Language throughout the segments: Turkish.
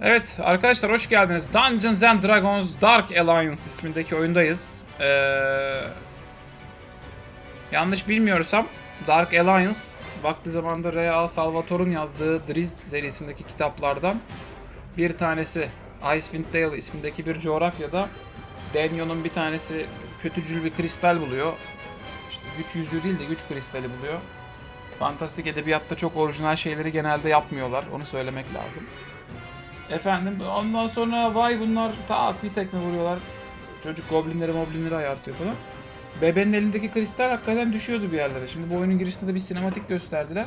Evet arkadaşlar hoş geldiniz. Dungeons and Dragons Dark Alliance ismindeki oyundayız. Ee, yanlış bilmiyorsam Dark Alliance vakti zamanında R.A. Salvatore'un yazdığı Drizzt serisindeki kitaplardan bir tanesi. Icewind Dale ismindeki bir coğrafyada Denyo'nun bir tanesi kötücül bir kristal buluyor. İşte güç yüzüğü değil de güç kristali buluyor. Fantastik edebiyatta çok orijinal şeyleri genelde yapmıyorlar. Onu söylemek lazım. Efendim ondan sonra vay bunlar tak bir tekme vuruyorlar. Çocuk goblinleri moblinleri ayartıyor falan. Bebenin elindeki kristal hakikaten düşüyordu bir yerlere. Şimdi bu oyunun girişinde de bir sinematik gösterdiler.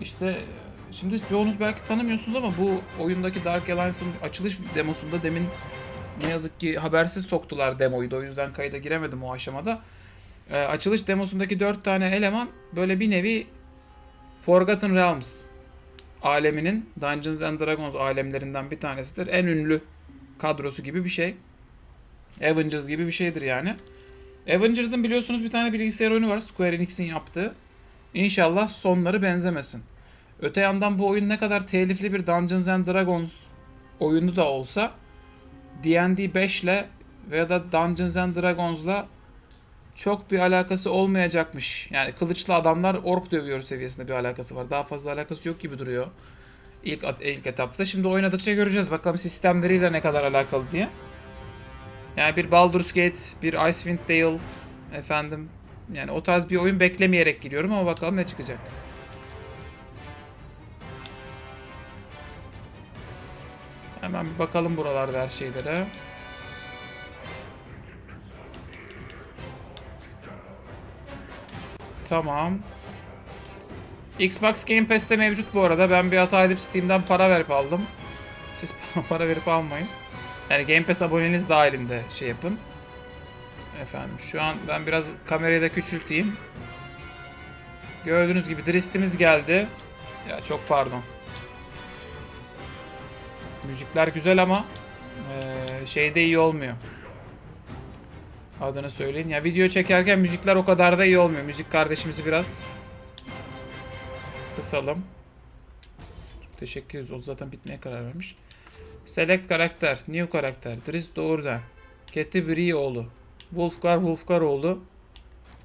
İşte e, şimdi çoğunuz belki tanımıyorsunuz ama bu oyundaki Dark Alliance'ın açılış demosunda demin ne yazık ki habersiz soktular demoyu da o yüzden kayda giremedim o aşamada. Ee, açılış demosundaki 4 tane eleman böyle bir nevi Forgotten Realms aleminin Dungeons and Dragons alemlerinden bir tanesidir. En ünlü kadrosu gibi bir şey. Avengers gibi bir şeydir yani. Avengers'ın biliyorsunuz bir tane bilgisayar oyunu var Square Enix'in yaptığı. İnşallah sonları benzemesin. Öte yandan bu oyun ne kadar telifli bir Dungeons and Dragons oyunu da olsa D&D 5 ile veya da Dungeons and Dragons'la çok bir alakası olmayacakmış. Yani kılıçlı adamlar ork dövüyor seviyesinde bir alakası var. Daha fazla alakası yok gibi duruyor. İlk, at- ilk etapta. Şimdi oynadıkça göreceğiz bakalım sistemleriyle ne kadar alakalı diye. Yani bir Baldur's Gate, bir Icewind Dale efendim. Yani o tarz bir oyun beklemeyerek giriyorum ama bakalım ne çıkacak. Hemen bir bakalım buralarda her şeylere. Tamam. Xbox Game Pass'te mevcut bu arada. Ben bir hata edip Steam'den para verip aldım. Siz para verip almayın. Yani Game Pass aboneniz dahilinde şey yapın. Efendim şu an ben biraz kamerayı da küçülteyim. Gördüğünüz gibi Drist'imiz geldi. Ya çok pardon. Müzikler güzel ama şeyde iyi olmuyor. Adını söyleyin. Ya video çekerken müzikler o kadar da iyi olmuyor. Müzik kardeşimizi biraz kısalım. Çok teşekkür ederiz. O zaten bitmeye karar vermiş. Select karakter. New karakter. Drizzt Doğrudan. Keti Brioğlu. Wolfgar Wolfgaroğlu.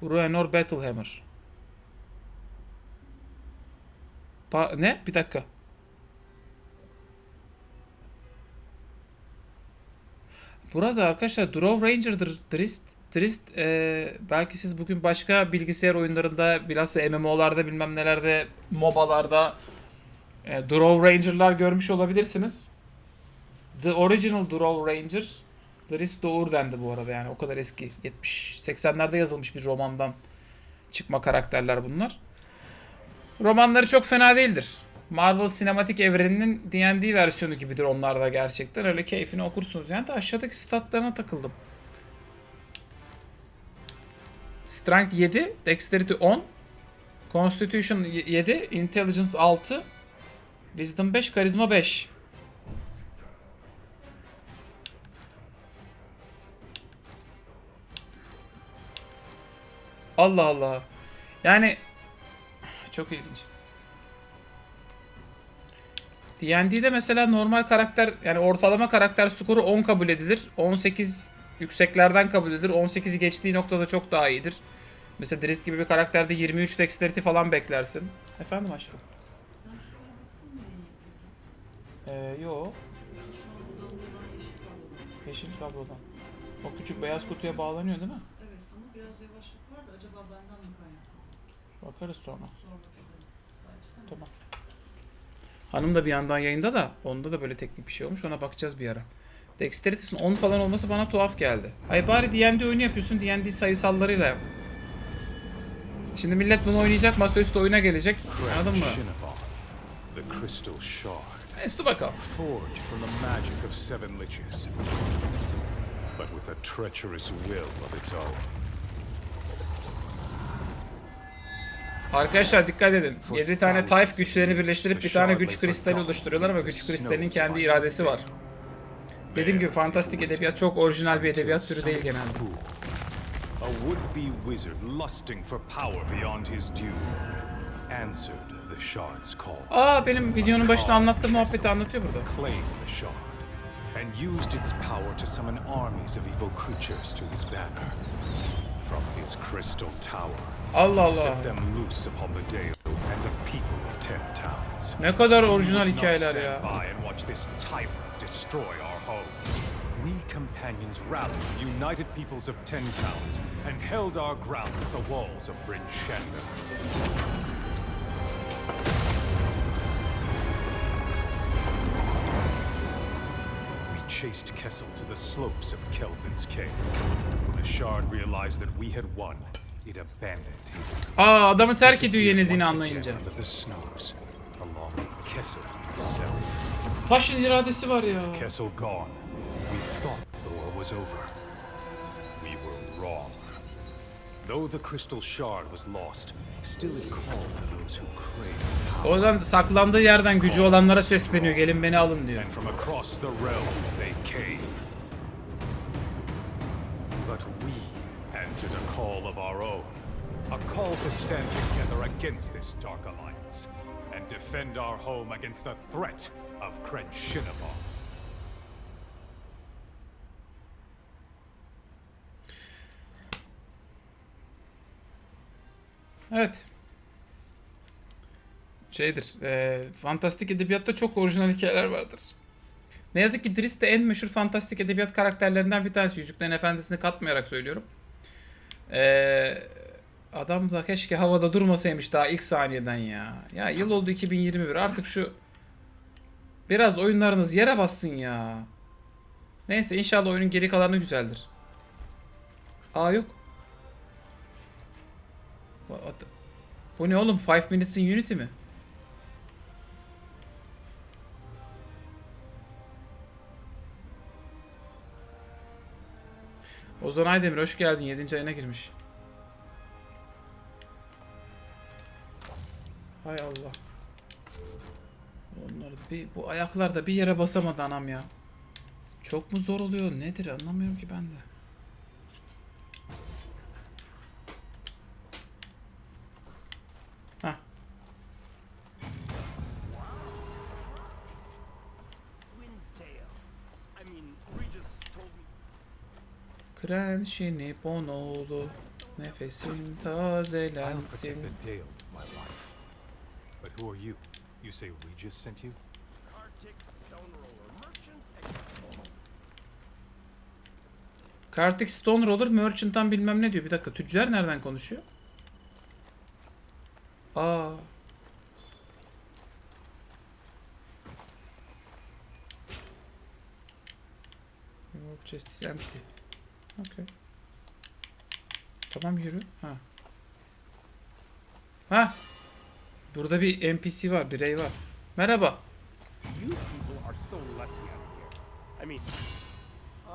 Ruenor Battlehammer. Pa ne? Bir dakika. Burada arkadaşlar Draw Ranger'dır Drist. Drist e, belki siz bugün başka bilgisayar oyunlarında bilhassa MMO'larda bilmem nelerde MOBA'larda e, Draw Ranger'lar görmüş olabilirsiniz. The Original Draw Ranger Drist Doğur dendi bu arada yani o kadar eski 70 80'lerde yazılmış bir romandan çıkma karakterler bunlar. Romanları çok fena değildir. Marvel sinematik evreninin D&D versiyonu gibidir onlar da gerçekten. Öyle keyfini okursunuz. Yani de aşağıdaki statlarına takıldım. Strength 7, Dexterity 10, Constitution 7, Intelligence 6, Wisdom 5, Karizma 5. Allah Allah. Yani çok ilginç. D&D'de mesela normal karakter yani ortalama karakter skoru 10 kabul edilir. 18 yükseklerden kabul edilir. 18'i geçtiği noktada çok daha iyidir. Mesela Drizzt gibi bir karakterde 23 dexterity falan beklersin. Efendim aşkım? Ee, yo. Yeşil kablodan. O küçük beyaz kutuya bağlanıyor değil mi? Evet ama biraz yavaşlık var da acaba benden mi kaynaklı? Bakarız sonra. Sormak. Hanım da bir yandan yayında da onda da böyle teknik bir şey olmuş ona bakacağız bir ara. Dexterity'sin 10 falan olması bana tuhaf geldi. Ay bari D&D oyunu yapıyorsun D&D sayısallarıyla yap. Şimdi millet bunu oynayacak masaüstü oyuna gelecek. Anladın mı? Neyse dur bakalım. but with a treacherous will of its own. Arkadaşlar dikkat edin. 7 tane tayf güçlerini birleştirip bir tane güç kristali oluşturuyorlar ama güç kristalinin kendi iradesi var. Dediğim gibi fantastik edebiyat çok orijinal bir edebiyat türü değil genelde. A would-be wizard lusting for power beyond his due. Answered the the shard's call. Aa benim videonun başında anlattığım muhabbeti anlatıyor burada. claimed the shard and used its power to summon armies of evil creatures to his banner. From his crystal tower, Allah he set Allah. them loose upon the Dale and the people of ten towns. Ne kadar orijinal We will not hikayeler stand ya. by and watch this tyrant destroy our homes. We companions rallied the united peoples of ten towns and held our ground at the walls of Bryn Shander. We chased Kessel to the slopes of Kelvin's Cave. When the Shard realized that we had won, it abandoned him. Aa adamı terk ediyor yenildiğini anlayınca. Taşın iradesi var ya. Oradan saklandığı yerden gücü olanlara sesleniyor. Gelin beni alın diyor. Our own. A call to stand together against this dark alliance. And defend our home against the threat of Krenshinabon. Evet. Şeydir. E, fantastik edebiyatta çok orijinal hikayeler vardır. Ne yazık ki Drizzt de en meşhur fantastik edebiyat karakterlerinden bir tanesi. Yüzüklerin Efendisi'ni katmayarak söylüyorum. E, adam da keşke havada durmasaymış daha ilk saniyeden ya. Ya yıl oldu 2021 artık şu biraz oyunlarınız yere bassın ya. Neyse inşallah oyunun geri kalanı güzeldir. Aa yok. Bu ne oğlum? 5 minutes in Unity mi? Ozan Aydemir hoş geldin. 7. ayına girmiş. Hay Allah. Onlar da bir, bu ayaklarda bir yere basamadı anam ya. Çok mu zor oluyor? Nedir anlamıyorum ki ben de. Hah. Swindale. I mean, Regis told me. Krenşini bon oldu. Nefesim tazelensin. But who are you? You say Regis sent you? Arctic Stone Roller Merchant Export. Kartik Stone Roller Merchant'tan bilmem ne diyor. Bir dakika tüccar nereden konuşuyor? Aa. Your chest is empty. Okay. Tamam yürü. Ha. Ha. Burada bir NPC var, birey var. Merhaba. I mean,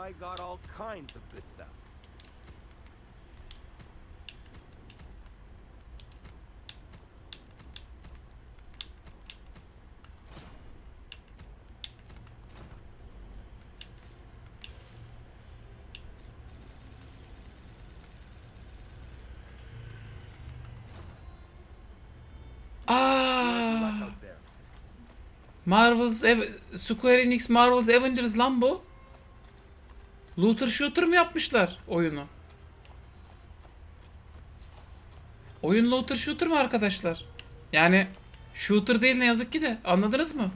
I got all kinds of good stuff. Marvel's Ev- Square Enix Marvel's Avengers lan bu. Looter shooter mı yapmışlar oyunu? Oyun looter shooter mı arkadaşlar? Yani shooter değil ne yazık ki de anladınız mı?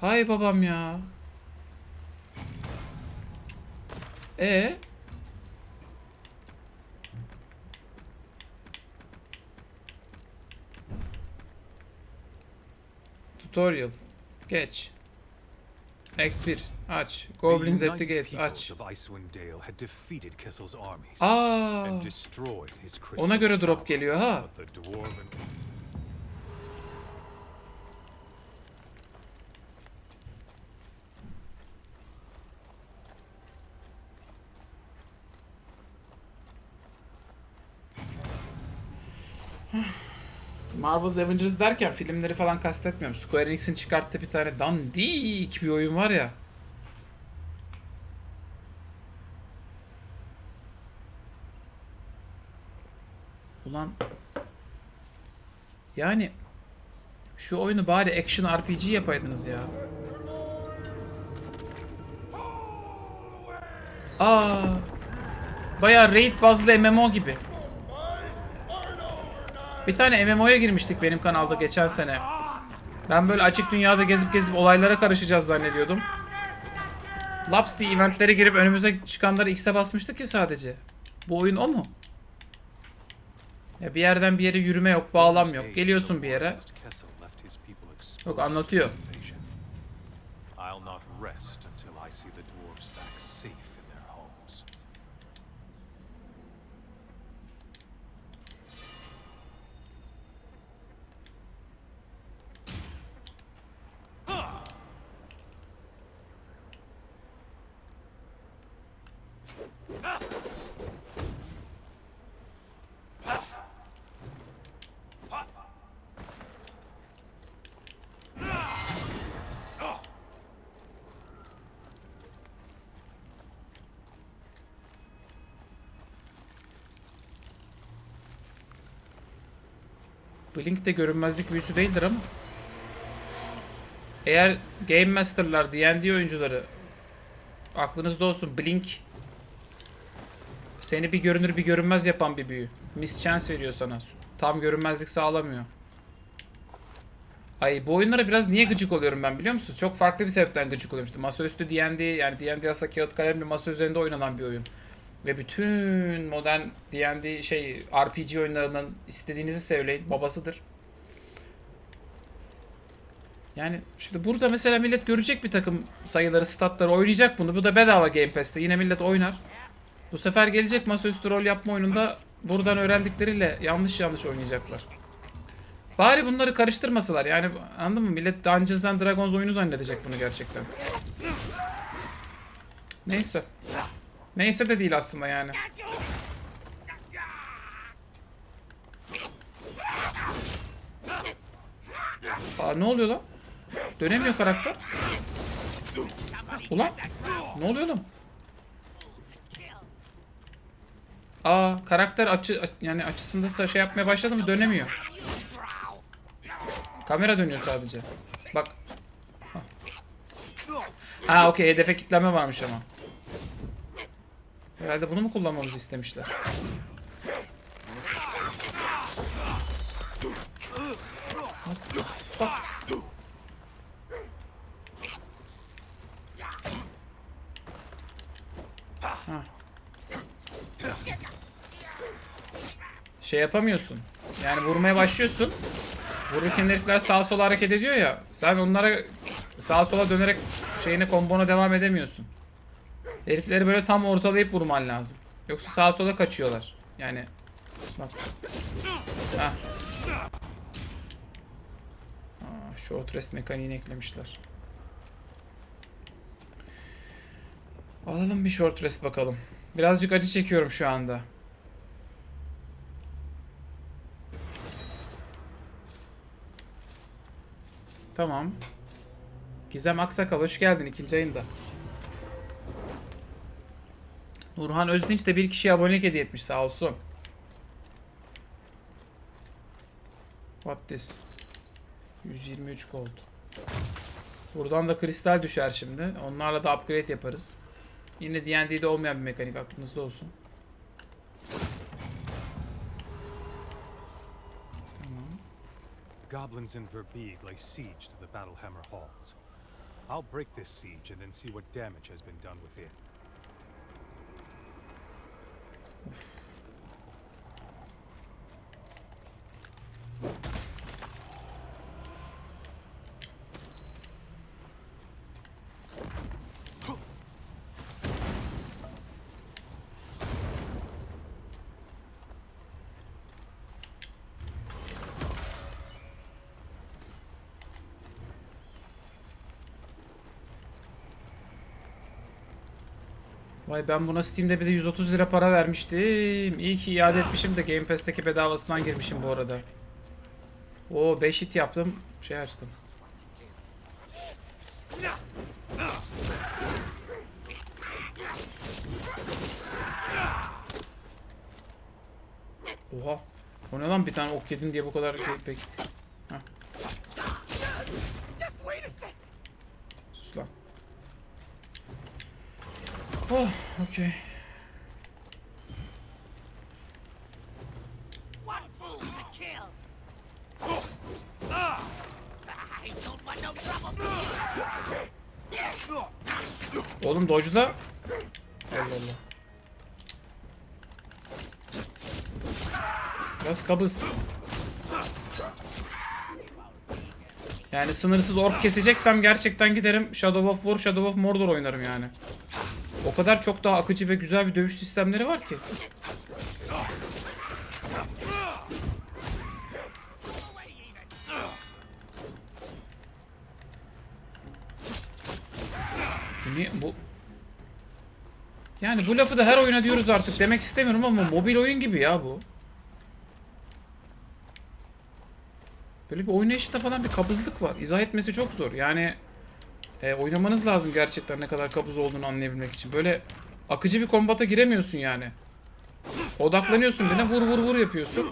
Hay babam ya. E Tutorial. Geç. Act 1. Aç. Goblins at the gates. Aç. Aa. Ona göre drop geliyor ha. Marvel's Avengers derken filmleri falan kastetmiyorum. Square Enix'in çıkarttığı bir tane dandik bir oyun var ya. Ulan yani şu oyunu bari action RPG yapaydınız ya. Aa. Bayağı raid bazlı MMO gibi. Bir tane MMO'ya girmiştik benim kanalda geçen sene. Ben böyle açık dünyada gezip gezip olaylara karışacağız zannediyordum. Laps diye eventlere girip önümüze çıkanları X'e basmıştık ki sadece. Bu oyun o mu? Ya bir yerden bir yere yürüme yok, bağlam yok. Geliyorsun bir yere. Yok anlatıyor. Blink de görünmezlik büyüsü değildir ama. Eğer Game Master'lar, D&D oyuncuları aklınızda olsun Blink seni bir görünür bir görünmez yapan bir büyü. Miss Chance veriyor sana. Tam görünmezlik sağlamıyor. Ay bu oyunlara biraz niye gıcık oluyorum ben biliyor musunuz? Çok farklı bir sebepten gıcık oluyorum. İşte masaüstü D&D yani D&D aslında kağıt kalemle masa üzerinde oynanan bir oyun. Ve bütün modern D&D şey RPG oyunlarının istediğinizi söyleyin babasıdır. Yani şimdi burada mesela millet görecek bir takım sayıları, statları oynayacak bunu. Bu da bedava Game Pass'te. Yine millet oynar. Bu sefer gelecek masaüstü rol yapma oyununda buradan öğrendikleriyle yanlış yanlış oynayacaklar. Bari bunları karıştırmasalar. Yani anladın mı? Millet Dungeons and Dragons oyunu zannedecek bunu gerçekten. Neyse. Neyse de değil aslında yani. Aa ne oluyor lan? Dönemiyor karakter. Ulan ne oluyor lan? Aa karakter açı yani açısında şey yapmaya başladı mı dönemiyor. Kamera dönüyor sadece. Bak. Ha, ha okey hedefe kitleme varmış ama. Herhalde bunu mu kullanmamızı istemişler? Şey yapamıyorsun. Yani vurmaya başlıyorsun. Vururken herifler sağa sola hareket ediyor ya. Sen onlara sağa sola dönerek şeyine kombona devam edemiyorsun. Herifleri böyle tam ortalayıp vurman lazım. Yoksa sağa sola kaçıyorlar. Yani bak. Ha. Aa, short rest mekaniğini eklemişler. Alalım bir short rest bakalım. Birazcık acı çekiyorum şu anda. Tamam. Gizem Aksakal hoş geldin ikinci ayında. Nurhan Özdinç de bir kişiye abonelik hediye etmiş sağ olsun. What this? 123 gold. Buradan da kristal düşer şimdi. Onlarla da upgrade yaparız. Yine D&D'de olmayan bir mekanik aklınızda olsun. Goblins in Verbeeg lay siege to the Battlehammer halls. I'll break this siege and then see what damage has been done within. Yes. Vay ben buna Steam'de bir de 130 lira para vermiştim. İyi ki iade etmişim de Game Pass'teki bedavasından girmişim bu arada. Oo 5 hit yaptım. Şey açtım. Oha. O ne lan bir tane ok yedin diye bu kadar ge- pek. Heh. Sus lan. Oh, okey. One fool to kill. I don't want no trouble. Oğlum dodge'da. Allah Allah. Biraz kabız. Yani sınırsız ork keseceksem gerçekten giderim Shadow of War, Shadow of Mordor oynarım yani. O kadar çok daha akıcı ve güzel bir dövüş sistemleri var ki. Bu Niye bu yani bu lafı da her oyuna diyoruz artık demek istemiyorum ama mobil oyun gibi ya bu. Böyle bir oynayışta falan bir kabızlık var. İzah etmesi çok zor. Yani e, oynamanız lazım gerçekten ne kadar kabız olduğunu anlayabilmek için. Böyle akıcı bir kombata giremiyorsun yani. Odaklanıyorsun birine vur vur vur yapıyorsun.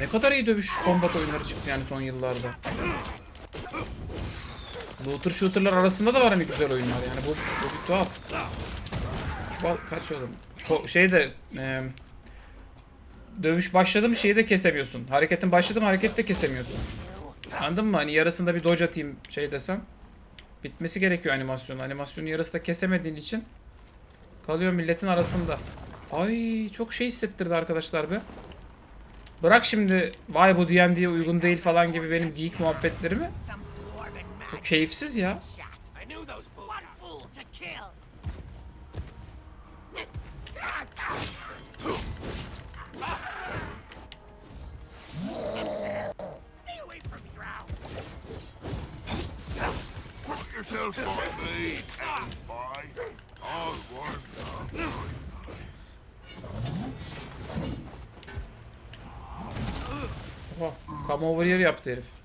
Ne kadar iyi dövüş kombat oyunları çıktı yani son yıllarda. Looter shooter'lar arasında da var hani güzel oyunlar yani bu, bu bir tuhaf. Bal, kaç oğlum? Ko- şey de e, dövüş başladı mı şeyi de kesemiyorsun. Hareketin başladı mı hareketi de kesemiyorsun. Anladın mı? Hani yarısında bir dodge atayım şey desem. Bitmesi gerekiyor animasyonu. Animasyonun yarısı da kesemediğin için kalıyor milletin arasında. Ay çok şey hissettirdi arkadaşlar be. Bırak şimdi vay bu D&D'ye uygun değil falan gibi benim geek muhabbetlerimi. Bu keyifsiz ya. Yourself on me, by all work. Oha, come over here yaptı herif.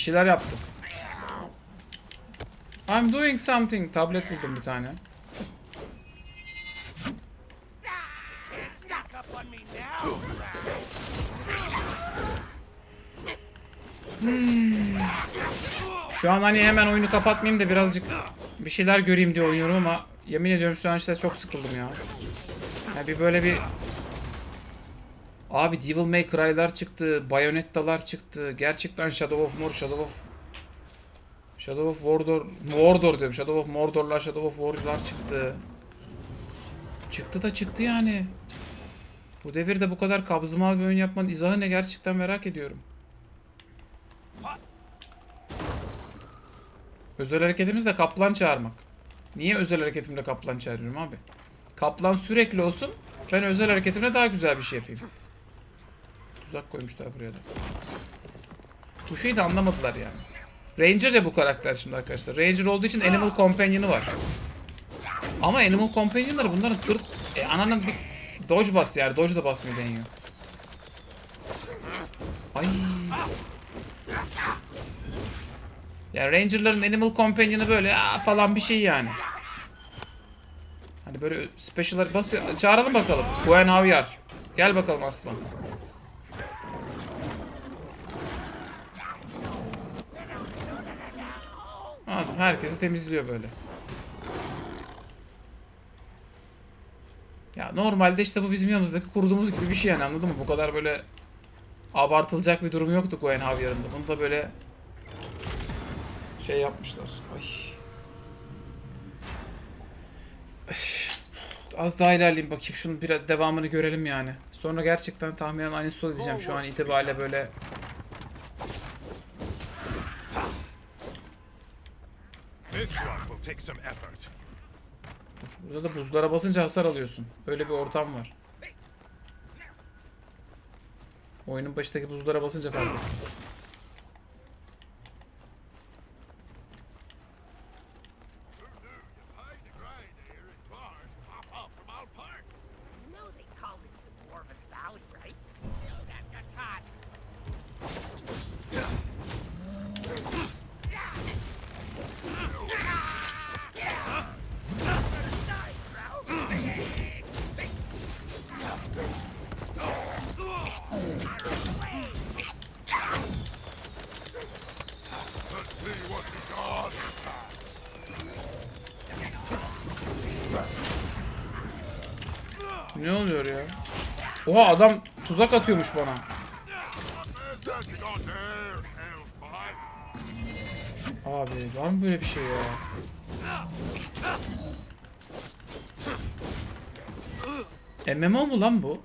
Bir şeyler yaptım. I'm doing something. Tablet buldum bir tane. Now. Şu an hani hemen oyunu kapatmayayım da birazcık bir şeyler göreyim diye oynuyorum ama yemin ediyorum şu an işte çok sıkıldım ya. Ya bir böyle bir Abi Devil May Cry'lar çıktı, Bayonetta'lar çıktı. Gerçekten Shadow of Mordor, Shadow of Shadow of Mordor, Mordor diyorum. Shadow of Mordor'lar, Shadow of War'lar çıktı. Çıktı da çıktı yani. Bu devirde bu kadar kabzımal bir oyun yapmanın izahı ne gerçekten merak ediyorum. Özel hareketimiz de kaplan çağırmak. Niye özel hareketimle kaplan çağırıyorum abi? Kaplan sürekli olsun. Ben özel hareketimle daha güzel bir şey yapayım. Tuzak koymuşlar buraya da. Bu şeyi de anlamadılar yani. Ranger ya bu karakter şimdi arkadaşlar. Ranger olduğu için Animal Companion'ı var. Ama Animal Companion'ları bunların tır... E, ananın bir dodge bas yani. Dodge da basmıyor deniyor. Ay. Ya Ranger'ların Animal Companion'ı böyle aa, falan bir şey yani. Hani böyle special'lar bas çağıralım bakalım. Gwen Havyar. Gel bakalım aslan. Anladım. Herkesi temizliyor böyle. Ya normalde işte bu bizim yanımızdaki kurduğumuz gibi bir şey yani anladın mı? Bu kadar böyle abartılacak bir durum yoktu Gwen Havyar'ın da. Bunu da böyle şey yapmışlar. Ay. Az daha ilerleyeyim bakayım. Şunun biraz devamını görelim yani. Sonra gerçekten tahminen uninstall edeceğim şu an itibariyle böyle. Burada da buzlara basınca hasar alıyorsun. Öyle bir ortam var. Oyunun başındaki buzlara basınca fark ettim. Ne oluyor ya? Oha adam tuzak atıyormuş bana. Abi var mı böyle bir şey ya? MMO mu lan bu?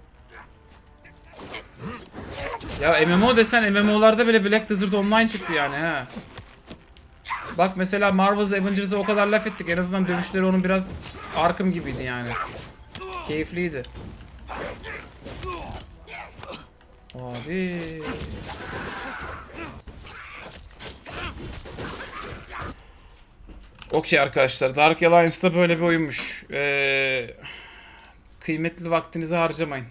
Ya MMO desen MMO'larda bile Black Desert Online çıktı yani ha. Bak mesela Marvel's Avengers'a o kadar laf ettik. En azından dövüşleri onun biraz Arkham gibiydi yani. Keyifliydi. Abi. Okey arkadaşlar. Dark Alliance'da böyle bir oyunmuş. Ee, kıymetli vaktinizi harcamayın.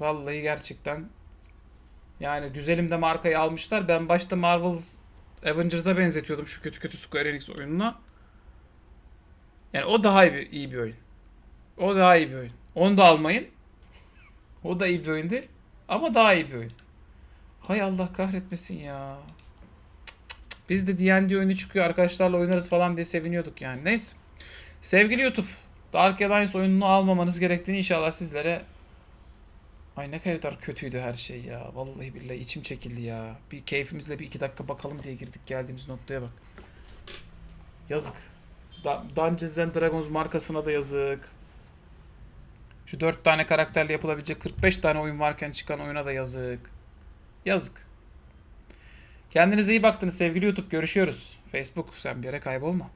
Vallahi gerçekten. Yani güzelim de markayı almışlar. Ben başta Marvel's Avengers'a benzetiyordum şu kötü kötü Square Enix oyununa. Yani o daha iyi bir, iyi bir oyun. O daha iyi bir oyun. Onu da almayın. O da iyi bir oyun değil. Ama daha iyi bir oyun. Hay Allah kahretmesin ya. Biz de D&D oyunu çıkıyor arkadaşlarla oynarız falan diye seviniyorduk yani. Neyse. Sevgili YouTube. Dark Alliance oyununu almamanız gerektiğini inşallah sizlere... Ay ne kadar kötüydü her şey ya. Vallahi billahi içim çekildi ya. Bir keyfimizle bir iki dakika bakalım diye girdik geldiğimiz noktaya bak. Yazık. Da Dungeons and Dragons markasına da yazık. Şu 4 tane karakterle yapılabilecek 45 tane oyun varken çıkan oyuna da yazık. Yazık. Kendinize iyi baktınız sevgili YouTube. Görüşüyoruz. Facebook sen bir yere kaybolma.